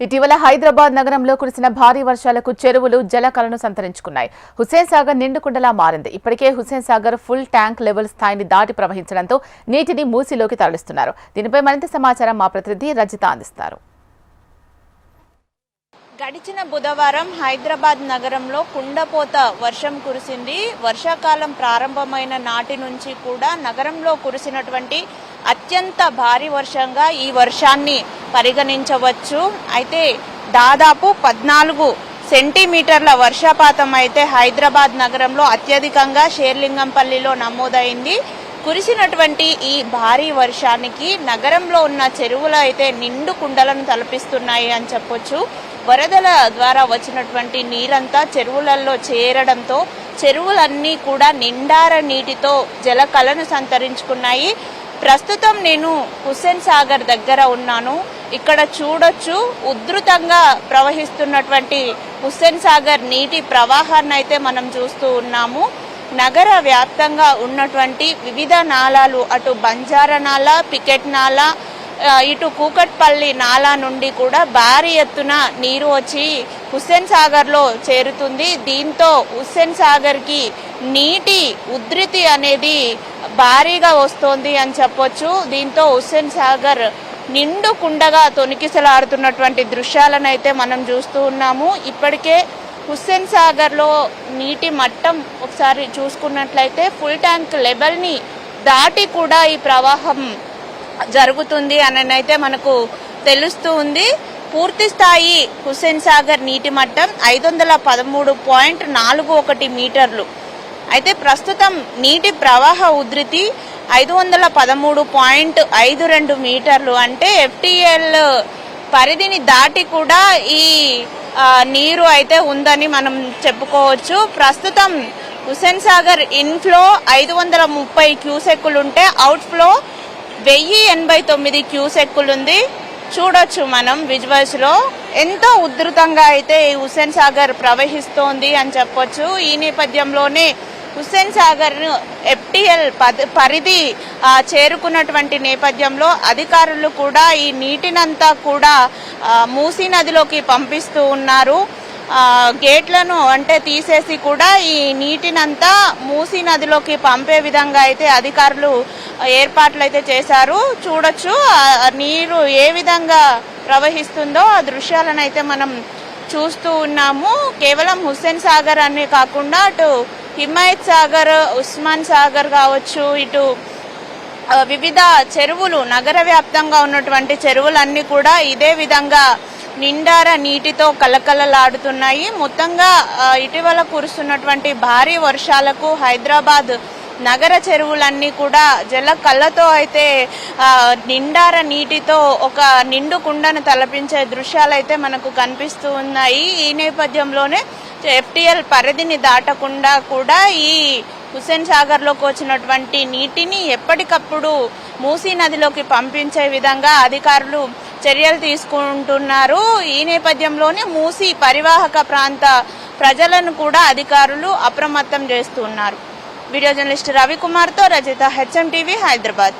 ఇటీవల హైదరాబాద్ నగరంలో కురిసిన భారీ వర్షాలకు చెరువులు జలకలను సంతరించుకున్నాయి. హుస్సేన్ సాగర్ నిండుకుండలా మారింది. ఇప్పటికే Hussain Sagar full tank level స్థాయిని దాటి ప్రవహించడంతో నీటిని మూసిలోకి తరలిస్తున్నారు. దీనిపై మరింత సమాచారం మా ప్రతినిధి రజిత అందిస్తారు. గడిచిన బుధవారం హైదరాబాద్ నగరంలో కుండపోత వర్షం కురిసింది. వర్షాకాలం ప్రారంభమైన నాటి నుంచి కూడా నగరంలో కురిసినటువంటి అత్యంత భారీ వర్షంగా ఈ వర్షాన్ని పరిగణించవచ్చు. అయితే దాదాపు పద్నాలుగు సెంటీమీటర్ల వర్షపాతం అయితే హైదరాబాద్ నగరంలో అత్యధికంగా షేర్లింగంపల్లిలో నమోదైంది. కురిసినటువంటి ఈ భారీ వర్షానికి నగరంలో ఉన్న చెరువులు అయితే నిండు కుండలను తలపిస్తున్నాయి అని చెప్పొచ్చు. వరదల ద్వారా వచ్చినటువంటి నీరంతా చెరువులలో చేరడంతో చెరువులన్నీ కూడా నిండార నీటితో జలకలను సంతరించుకున్నాయి. ప్రస్తుతం నేను హుస్సేన్ సాగర్ దగ్గర ఉన్నాను. ఇక్కడ చూడొచ్చు ఉధృతంగా ప్రవహిస్తున్నటువంటి హుస్సేన్ సాగర్ నీటి ప్రవాహాన్ని అయితే మనం చూస్తూ ఉన్నాము. నగర వ్యాప్తంగా ఉన్నటువంటి వివిధ నాలాలు అటు బంజారా నాలా పికెట్ నాలా ఇటు కూకట్పల్లి నాలా నుండి కూడా భారీ ఎత్తున నీరు వచ్చి హుస్సేన్ సాగర్లో చేరుతుంది. దీంతో హుస్సేన్ సాగర్కి నీటి ఉధృతి అనేది భారీగా వస్తోంది అని చెప్పొచ్చు. దీంతో హుస్సేన్ సాగర్ నిండు కుండగా తొనికిసలాడుతున్నటువంటి దృశ్యాలను అయితే మనం చూస్తూ ఉన్నాము. ఇప్పటికే హుస్సేన్ సాగర్లో నీటి మట్టం ఒకసారి చూసుకున్నట్లయితే ఫుల్ ట్యాంక్ లెవెల్ని దాటి కూడా ఈ ప్రవాహం జరుగుతుంది అని అయితే మనకు తెలుస్తూ ఉంది. పూర్తి స్థాయి హుస్సేన్ సాగర్ నీటి మట్టం ఐదు వందల పదమూడు పాయింట్ నాలుగు ఒకటి మీటర్లు. అయితే ప్రస్తుతం నీటి ప్రవాహ ఉధృతి ఐదు వందల పదమూడు పాయింట్ ఐదు రెండు మీటర్లు. అంటే ఎఫ్టిఎల్ పరిధిని దాటి కూడా ఈ నీరు అయితే ఉందని మనం చెప్పుకోవచ్చు. ప్రస్తుతం హుస్సేన్ సాగర్ ఇన్ఫ్లో ఐదు వందల ముప్పై క్యూసెక్కులుంటే అవుట్ఫ్లో వెయ్యి ఎనభై తొమ్మిది క్యూసెక్కులుంది. చూడొచ్చు మనం విజువల్స్లో ఎంతో ఉధృతంగా అయితే ఈ హుస్సేన్ సాగర్ ప్రవహిస్తోంది అని చెప్పొచ్చు. ఈ నేపథ్యంలోనే హుస్సేన్ సాగర్ ఎఫ్టీఎల్ పరిధి చేరుకున్నటువంటి నేపథ్యంలో అధికారులు కూడా ఈ నీటినంతా కూడా మూసీ నదిలోకి పంపిస్తూ ఉన్నారు. గేట్లను అంటే తీసేసి కూడా ఈ నీటినంతా మూసీ నదిలోకి పంపే విధంగా అయితే అధికారులు ఏర్పాట్లు అయితే చేశారు. చూడొచ్చు నీరు ఏ విధంగా ప్రవహిస్తుందో ఆ దృశ్యాలను అయితే మనం చూస్తూ ఉన్నాము. కేవలం హుస్సేన్ సాగర్ అనే కాకుండా అటు హిమాయత్ సాగర్ ఉస్మాన్ సాగర్ కావచ్చు ఇటు వివిధ చెరువులు నగర వ్యాప్తంగా ఉన్నటువంటి చెరువులన్నీ కూడా ఇదే విధంగా నిండార నీటితో కలకలలాడుతున్నాయి మొత్తంగా ఇటీవల కురుస్తున్నటువంటి భారీ వర్షాలకు హైదరాబాద్ నగర చెరువులన్నీ కూడా జల కళ్ళతో అయితే నిండార నీటితో ఒక నిండు కుండను తలపించే దృశ్యాలు అయితే మనకు కనిపిస్తూ ఉన్నాయి. ఈ నేపథ్యంలోనే ఎఫ్టీఎల్ పరిధిని దాటకుండా కూడా ఈ హుస్సేన్ సాగర్లోకి వచ్చినటువంటి నీటిని ఎప్పటికప్పుడు మూసీ నదిలోకి పంపించే విధంగా అధికారులు చర్యలు తీసుకుంటున్నారు. ఈ నేపథ్యంలోనే మూసీ పరివాహక ప్రాంత ప్రజలను కూడా అధికారులు అప్రమత్తం చేస్తున్నారు. Video journalist రవికుమార్తో Rajitha HM TV Hyderabad